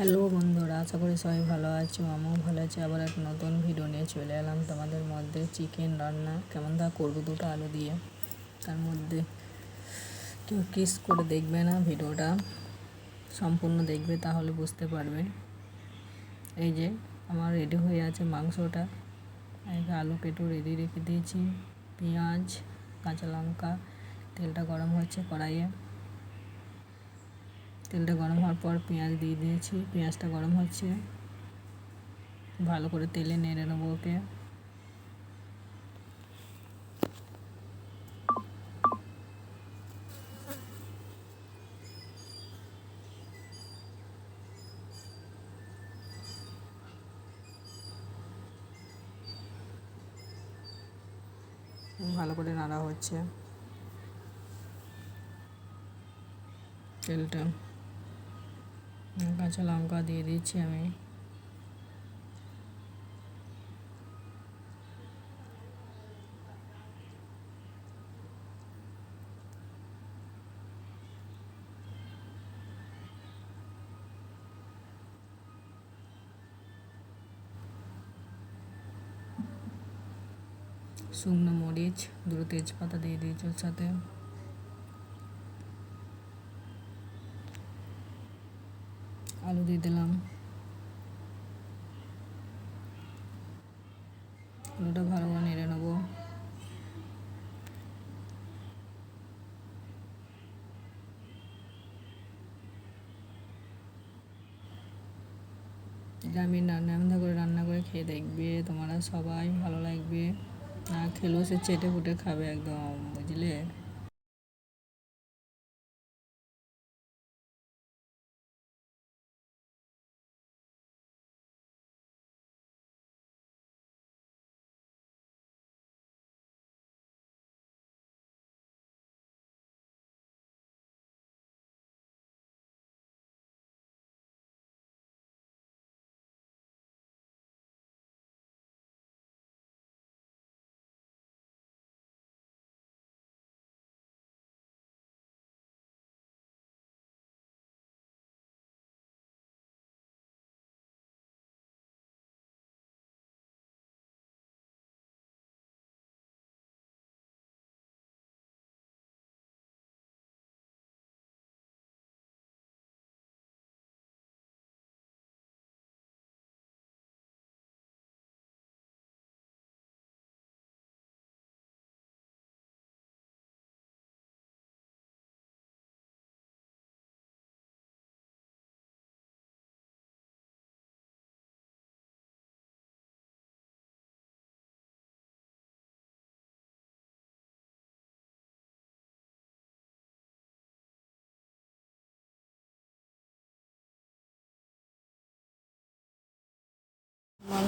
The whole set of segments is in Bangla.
হ্যালো বন্ধুরা, আশা করি সবাই ভালো আছো, আমিও ভালো আছি। আবার এক নতুন ভিডিও নিয়ে চলে এলাম তোমাদের মধ্যে চিকেন রান্না। কেমন তা করব দুটো আলু দিয়ে। তার মধ্যে কেউ কিস করে দেখবে না ভিডিওটা সম্পূর্ণ দেখবে তাহলে বুঝতে পারবে। এই যে, আমার রেডি হয়ে আছে মাংসটা। আলু কেটে রেডি রেখে দিয়েছি। পেঁয়াজ, কাঁচা লঙ্কা, তেলটা গরম হচ্ছে কড়াইয়ে। তেলটা গরম হওয়ার পর পেঁয়াজ দিয়ে দিয়েছি। পেঁয়াজটা গরম হচ্ছে। ভালো করে তেলে নেড়ে নেব ওকে। ভালো করে নাড়া হচ্ছে। তেলটা কাঁচা লঙ্কা দিয়ে দিচ্ছি আমি। শুকনো মরিচ দুটো তেজপাতা দিয়ে দিয়েছি ওর সাথে। আলু দিয়ে দিলাম। আলুটা ভালো করে নেড়ে নেব। এটা আমি রান্না রান্না করে রান্না করে খেয়ে দেখবে, তোমরা সবাই ভালো লাগবে। না খেলেও সে চেটে ফুটে খাবে একদম, বুঝলে?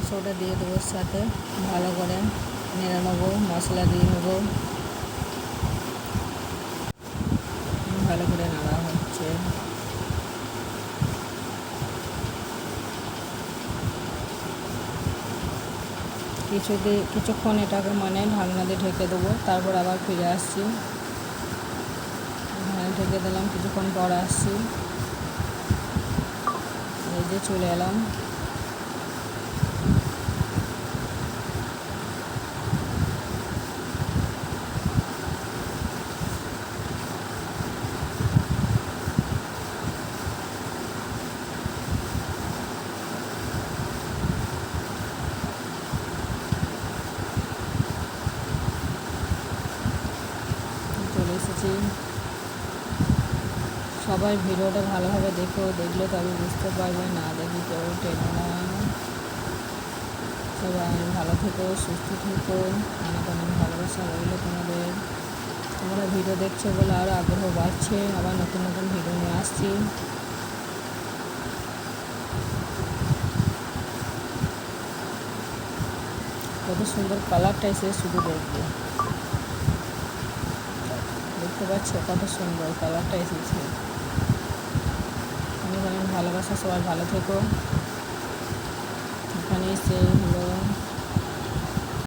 মাংসটা দিয়ে দেবো সাথে। ভালো করে নেড়ে নেব, মশলা দিয়ে নেব। ভালো করে নাড়া হচ্ছে। কিছু দিয়ে কিছুক্ষণ এটাকে মানে ঢাকনা দিয়ে ঢেকে দেবো, তারপর আবার ফিরে আসছি। ঢেকে দিলাম, কিছুক্ষণ পর আসছি। এই যে চলে এলাম চলে এসেছি। সবাই ভিডিওটা ভালোভাবে দেখো, দেখলে তবে বুঝতে পারবে না দেখি কেউ টেনে না সবাই ভালো থেকো, সুস্থ থেকো। অনেক অনেক ভালোবাসা রইল তোমাদের। তোমরা ভিডিও দেখছ বলে আরও আগ্রহ বাড়ছে। আবার নতুন নতুন ভিডিও নিয়ে আসছি। কত সুন্দর কালারটা এসে শুধু দেখবে। দেখতে পাচ্ছ? কত সুন্দর কালারটা এসেছে। আমি অনেক ভালোবাসা, সবাই ভালো থেকো। এখানে এসে হলো।